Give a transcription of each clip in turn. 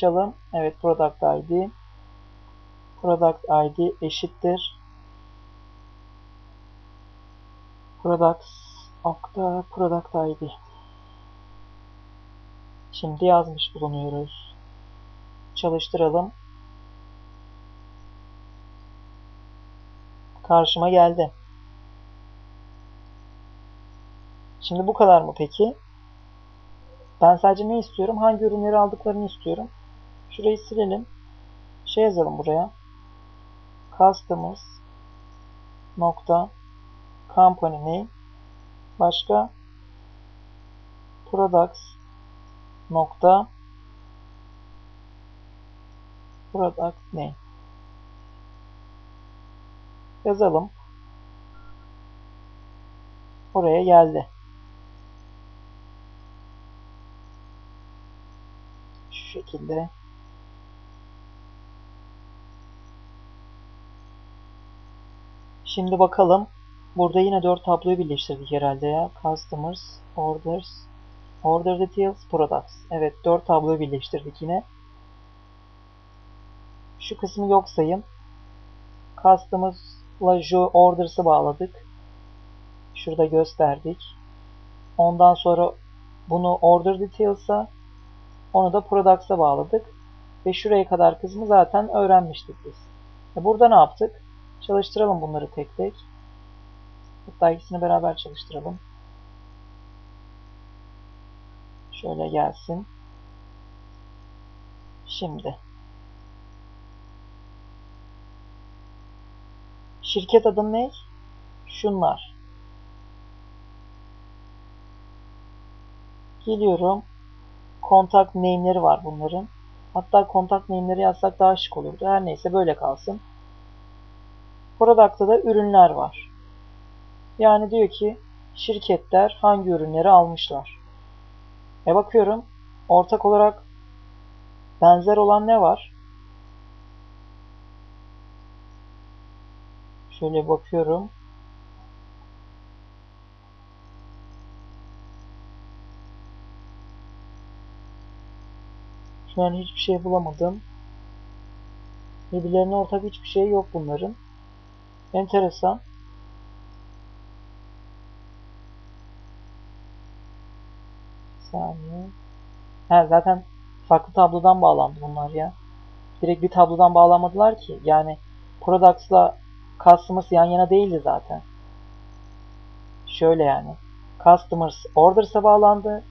açalım. Evet product ID. Product ID eşittir. Products nokta product ID. Şimdi yazmış bulunuyoruz. Çalıştıralım. Karşıma geldi. Şimdi bu kadar mı peki? Ben sadece ne istiyorum? Hangi ürünleri aldıklarını istiyorum. Şurayı silelim. Şey yazalım buraya. Customers nokta company name başka products nokta product name yazalım. Oraya geldi. Şu şekilde. Şimdi bakalım. Burada yine 4 tabloyu birleştirdik herhalde ya. Customers, Orders, Order Details, Products. Evet 4 tabloyu birleştirdik yine. Şu kısmı yok sayın. Customers'la Joe Orders'ı bağladık. Şurada gösterdik. Ondan sonra bunu Order Details'a onu da Products'a bağladık. Ve şuraya kadar kısmı zaten öğrenmiştik biz. E burada ne yaptık? Çalıştıralım bunları tek tek. Hatta ikisini beraber çalıştıralım. Şöyle gelsin. Şimdi. Şirket adı ne? Şunlar. Geliyorum. Kontak name'leri var bunların. Hatta kontak name'leri yazsak daha şık olurdu. Her neyse böyle kalsın. Product'ta da ürünler var. Yani diyor ki şirketler hangi ürünleri almışlar. E bakıyorum ortak olarak benzer olan ne var? Şöyle bakıyorum. Şu an hiçbir şey bulamadım. Birbirlerine ortak hiçbir şey yok bunların. Enteresan. saniye. Ha, zaten farklı tablodan bağlandı bunlar ya. Direkt bir tablodan bağlamadılar ki. Yani Products'la Customers yan yana değildi zaten. Şöyle yani. Customers Orders'a bağlandı.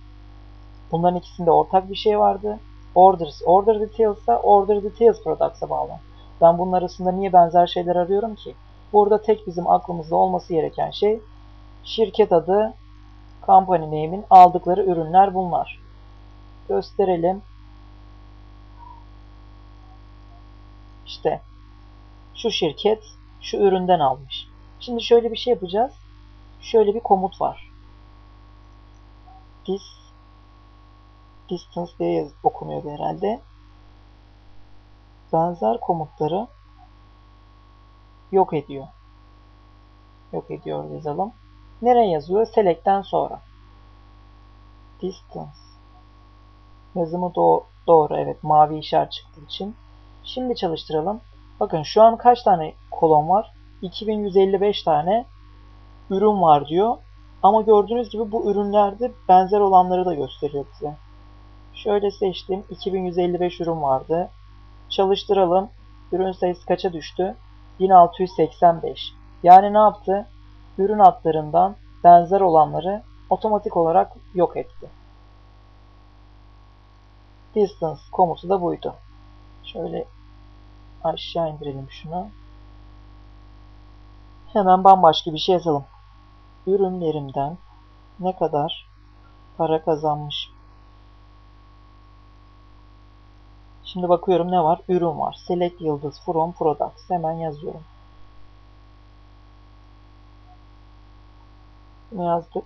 Bunların ikisinde ortak bir şey vardı. Orders Order Details'a Order Details Products'a bağlandı. Ben bunun arasında niye benzer şeyler arıyorum ki? Burada tek bizim aklımızda olması gereken şey şirket adı, company name'in aldıkları ürünler bunlar. Gösterelim. İşte şu şirket şu üründen almış. Şimdi şöyle bir şey yapacağız. Şöyle bir komut var. This distance diye okunuyordu herhalde. Benzer komutları yok ediyor. Yok ediyor yazalım. Nereye yazıyor? Select'ten sonra. Distance. Yazımı do doğru. Evet. Mavi işaret çıktığı için. Şimdi çalıştıralım. Bakın şu an kaç tane kolon var? 2155 tane ürün var diyor. Ama gördüğünüz gibi bu ürünlerde benzer olanları da gösteriyor bize. Şöyle seçtim. 2155 ürün vardı. Çalıştıralım. Ürün sayısı kaça düştü? 1685. Yani ne yaptı? Ürün adlarından benzer olanları otomatik olarak yok etti. Distance komutu da buydu. Şöyle aşağı indirelim şunu. Hemen bambaşka bir şey yazalım. Ürünlerimden ne kadar para kazanmış. Şimdi bakıyorum ne var? Ürün var. Select yıldız from products. Hemen yazıyorum. Ne yazdık?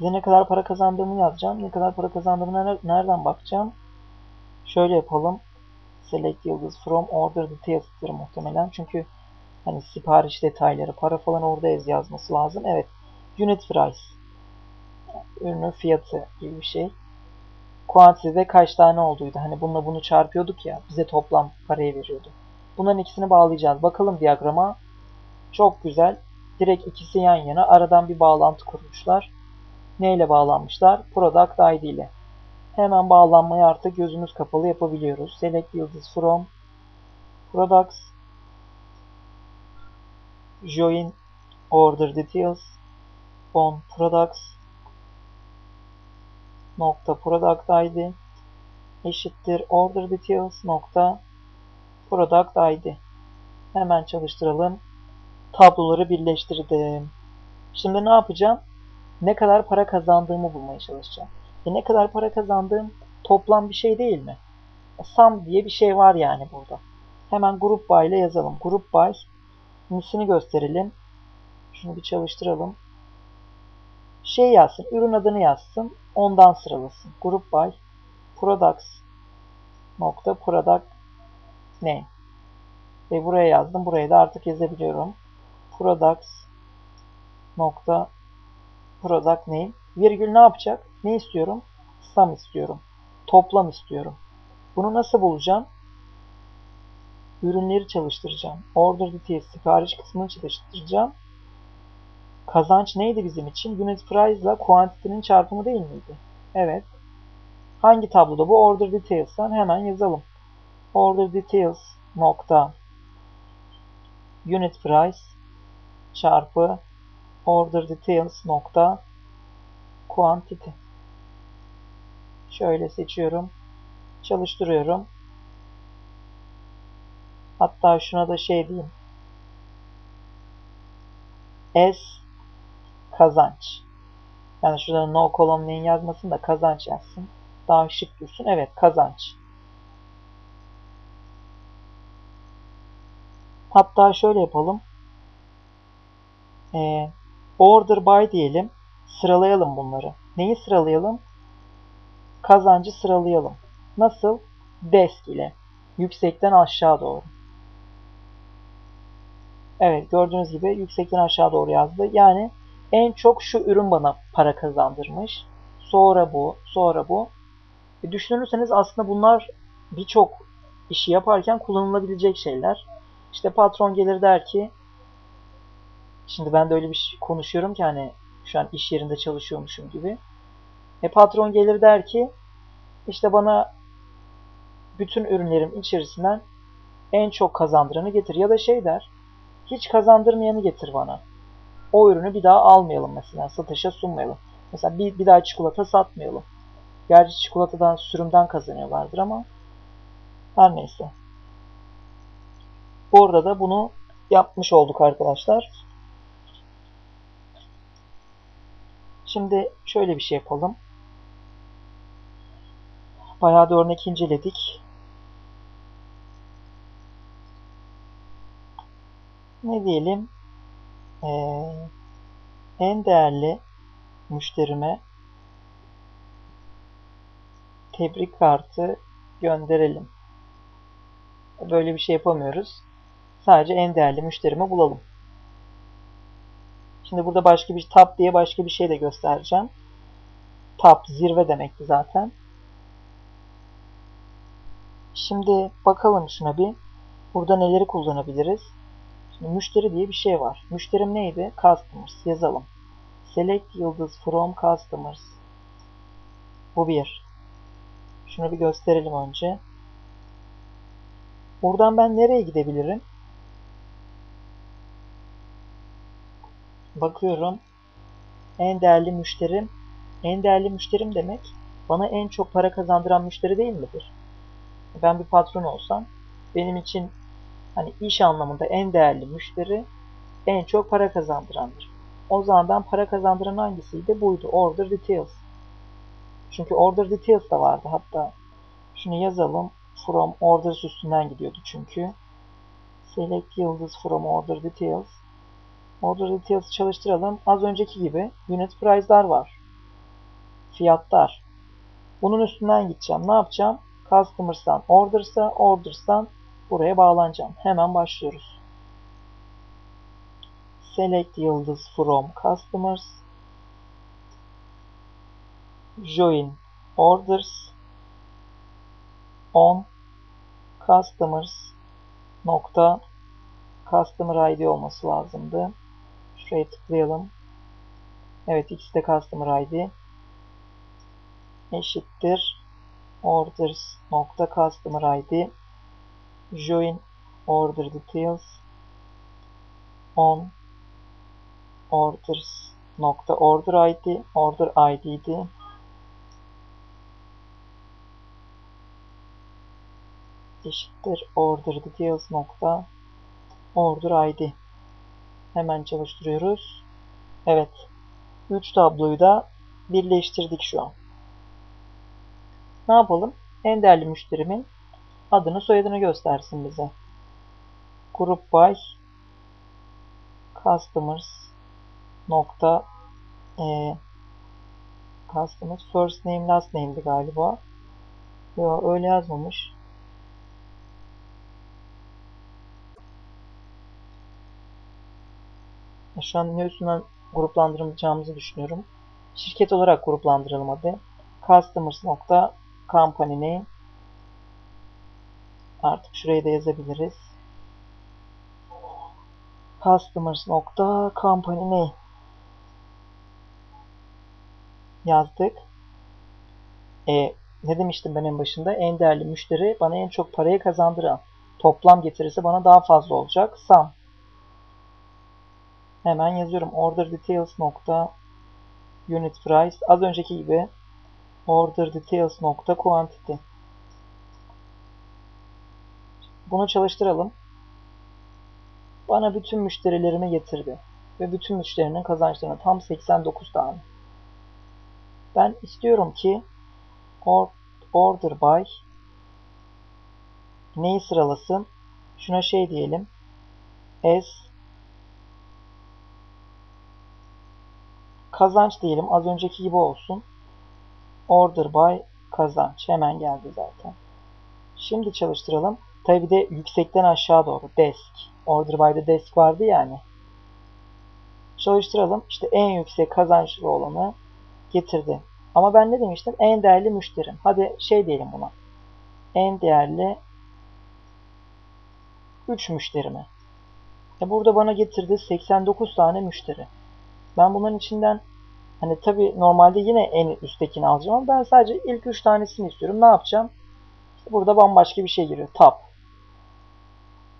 Bize ne kadar para kazandığımı yazacağım. Ne kadar para kazandığımı nereden bakacağım? Şöyle yapalım. Select yıldız from order details'tir muhtemelen. Çünkü hani sipariş detayları, para falan orada yazması lazım. Evet. Unit price. Ürünün fiyatı gibi bir şey. Quantity'de kaç tane olduydu. Hani bununla bunu çarpıyorduk ya. Bize toplam parayı veriyordu. Bunların ikisini bağlayacağız. Bakalım diyagrama. Çok güzel. Direkt ikisi yan yana. Aradan bir bağlantı kurmuşlar. Neyle bağlanmışlar? Product ID ile. Hemen bağlanmayı artık gözümüz kapalı yapabiliyoruz. Select yıldız from products join order details on products. Nokta product id eşittir order details. Nokta product id hemen çalıştıralım. Tabloları birleştirdim. Şimdi ne yapacağım? Ne kadar para kazandığımı bulmaya çalışacağım. E ne kadar para kazandığım toplam bir şey değil mi? E, sum diye bir şey var yani burada. Hemen group by ile yazalım. Group by misini gösterelim. Şunu bir çalıştıralım şey yazsın, ürün adını yazsın, ondan sıralasın. Group by products nokta product name. Ve buraya yazdım. Buraya da artık yazabiliyorum. Products nokta product name. Virgül ne yapacak? Ne istiyorum? Sum istiyorum. Toplam istiyorum. Bunu nasıl bulacağım? Ürünleri çalıştıracağım. Order details sipariş kısmını çalıştıracağım. Kazanç neydi bizim için? Unit price ile quantity'nin çarpımı değil miydi? Evet. Hangi tabloda bu? Order details'tan hemen yazalım. Order details nokta unit price çarpı order details nokta quantity. Şöyle seçiyorum. Çalıştırıyorum. Hatta şuna da şey diyeyim. S kazanç. Yani şurada no column name yazmasın da kazanç yazsın. Daha şık dursun. Evet kazanç. Hatta şöyle yapalım. Ee, order by diyelim. Sıralayalım bunları. Neyi sıralayalım? Kazancı sıralayalım. Nasıl? Desk ile. Yüksekten aşağı doğru. Evet gördüğünüz gibi yüksekten aşağı doğru yazdı. Yani en çok şu ürün bana para kazandırmış. Sonra bu, sonra bu. E düşünürseniz aslında bunlar birçok işi yaparken kullanılabilecek şeyler. İşte patron gelir der ki şimdi ben de öyle bir şey konuşuyorum ki hani şu an iş yerinde çalışıyormuşum gibi. E patron gelir der ki işte bana bütün ürünlerim içerisinden en çok kazandıranı getir. Ya da şey der hiç kazandırmayanı getir bana. O ürünü bir daha almayalım mesela. Satışa sunmayalım. Mesela bir, bir daha çikolata satmayalım. Gerçi çikolatadan, sürümden kazanıyorlardır ama her neyse. Burada da bunu yapmış olduk arkadaşlar. Şimdi şöyle bir şey yapalım. Bayağı da örnek inceledik. Ne diyelim? Ee, en değerli müşterime tebrik kartı gönderelim. Böyle bir şey yapamıyoruz. Sadece en değerli müşterimi bulalım. Şimdi burada başka bir tab diye başka bir şey de göstereceğim. Tab zirve demekti zaten. Şimdi bakalım şuna bir. Burada neleri kullanabiliriz? Müşteri diye bir şey var. Müşterim neydi? Customers. Yazalım. Select yıldız from customers. Bu bir. Şunu bir gösterelim önce. Buradan ben nereye gidebilirim? Bakıyorum. En değerli müşterim. En değerli müşterim demek bana en çok para kazandıran müşteri değil midir? Ben bir patron olsam benim için hani iş anlamında en değerli müşteri en çok para kazandırandır. O zaman ben para kazandıran hangisiydi? Buydu. Order Details. Çünkü Order Details da vardı. Hatta şunu yazalım. From Orders üstünden gidiyordu çünkü. Select yıldız from Order Details. Order Details çalıştıralım. Az önceki gibi Unit Price'lar var. Fiyatlar. Bunun üstünden gideceğim. Ne yapacağım? Customers'tan Orders'a, Orders'tan buraya bağlanacağım. Hemen başlıyoruz. Select yıldız from customers join orders on customers nokta customer ID olması lazımdı. Şuraya tıklayalım. Evet ikisi de customer ID eşittir orders nokta customer ID join order details. On orders nokta order id order id'di eşittir order details nokta order id hemen çalıştırıyoruz. Evet. 3 tabloyu da birleştirdik şu an. Ne yapalım? En değerli müşterimin adını soyadını göstersin bize group by customers nokta e, customers first name last name'di galiba. Yo öyle yazmamış. Şu an ne üstünden gruplandıracağımızı düşünüyorum. Şirket olarak gruplandıralım hadi. Customers nokta company name. Artık şurayı da yazabiliriz. Customers nokta company name yazdık. E, ne demiştim ben en başında? En değerli müşteri bana en çok parayı kazandıran. Toplam getirisi bana daha fazla olacak. Sum. Hemen yazıyorum. Order details nokta unit price. Az önceki gibi order details nokta quantity. Bunu çalıştıralım. Bana bütün müşterilerimi getirdi. Ve bütün müşterinin kazançlarını tam 89 tane. Ben istiyorum ki order by neyi sıralasın? Şuna şey diyelim. As kazanç diyelim. Az önceki gibi olsun. Order by kazanç. Hemen geldi zaten. Şimdi çalıştıralım. Tabi bir de yüksekten aşağı doğru. Desk. Order by'de desk vardı yani. Çalıştıralım. İşte en yüksek kazançlı olanı getirdi. Ama ben ne demiştim? En değerli müşterim. Hadi şey diyelim buna. En değerli 3 müşterimi. E burada bana getirdi 89 tane müşteri. Ben bunların içinden hani tabi normalde yine en üsttekini alacağım ama ben sadece ilk 3 tanesini istiyorum. Ne yapacağım? İşte burada bambaşka bir şey giriyor. Tab.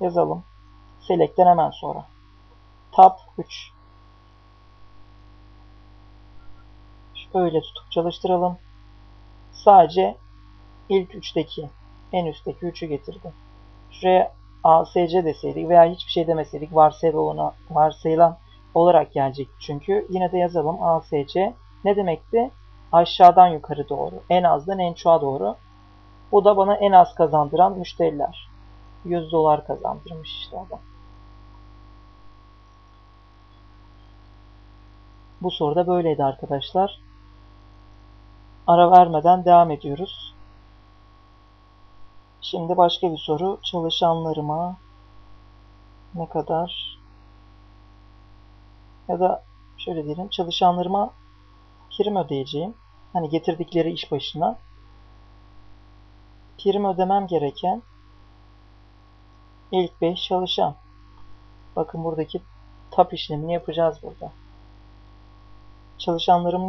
Yazalım. Select'ten hemen sonra. Tab 3. Öyle tutup çalıştıralım. Sadece ilk üçteki en üstteki üçü getirdi. Şuraya ASC deseydik veya hiçbir şey demeseydik varsayılan, varsayılan olarak gelecekti çünkü. Yine de yazalım ASC ne demekti? Aşağıdan yukarı doğru. En azdan en çoğa doğru. Bu da bana en az kazandıran müşteriler. 100 dolar kazandırmış işte adam. Bu soru da böyleydi arkadaşlar ara vermeden devam ediyoruz. Şimdi başka bir soru. Çalışanlarıma ne kadar ya da şöyle diyelim çalışanlarıma prim ödeyeceğim. Hani getirdikleri iş başına prim ödemem gereken ilk 5 çalışan. Bakın buradaki tap işlemini yapacağız burada. Çalışanlarım